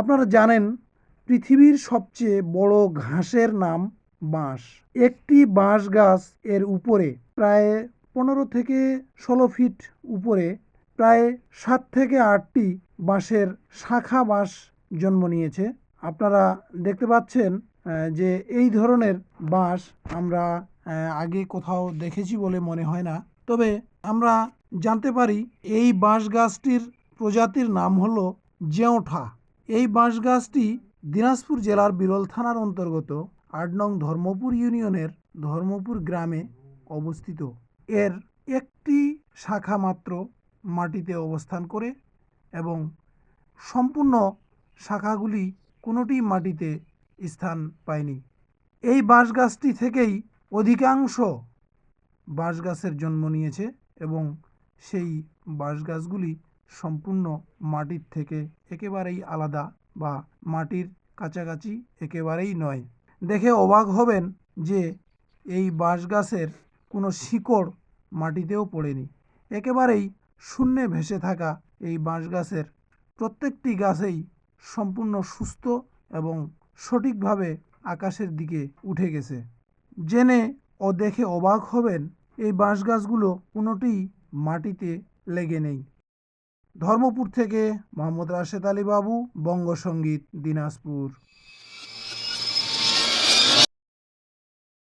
আপনারা জানেন, পৃথিবীর সবচেয়ে বড় ঘাসের নাম বাঁশ। একটি বাঁশ গাছ এর উপরে প্রায় পনেরো থেকে ষোলো ফিট উপরে প্রায় সাত থেকে আটটি বাঁশের শাখা বাঁশ জন্ম নিয়েছে। আপনারা দেখতে পাচ্ছেন যে এই ধরনের বাঁশ আমরা আগে কোথাও দেখেছি বলে মনে হয় না। তবে আমরা জানতে পারি, এই বাঁশ গাছটির প্রজাতির নাম হলো জেওঠা। এই বাঁশ গাছটি দিনাজপুর জেলার বিরল থানার অন্তর্গত আট নং ধর্মপুর ইউনিয়নের ধর্মপুর গ্রামে অবস্থিত। এর একটি শাখা মাত্র মাটিতে অবস্থান করে এবং সম্পূর্ণ শাখাগুলি কোনোটি মাটিতে স্থান পায়নি। এই বাঁশ গাছটি থেকেই অধিকাংশ বাঁশ গাছের জন্ম নিয়েছে এবং সেই বাঁশ গাছগুলি সম্পূর্ণ মাটির থেকে একেবারেই আলাদা বা মাটির কাছাকাছি একেবারেই নয়। দেখে অবাক হবেন যে এই বাঁশ গাছের কোনো শিকড় মাটিতেও পড়েনি। একেবারেই শূন্যে ভেসে থাকা এই বাঁশ গাছের প্রত্যেকটি গাছেই সম্পূর্ণ সুস্থ এবং সঠিকভাবে আকাশের দিকে উঠে গেছে। জেনে ও দেখে অবাক হবেন, এই বাঁশ গাছগুলো কোনোটিই মাটিতে লেগে নেই। ধর্মপুর থেকে মোহাম্মদ রাশেদ আলী বাবু বঙ্গসঙ্গীত দিনাজপুর।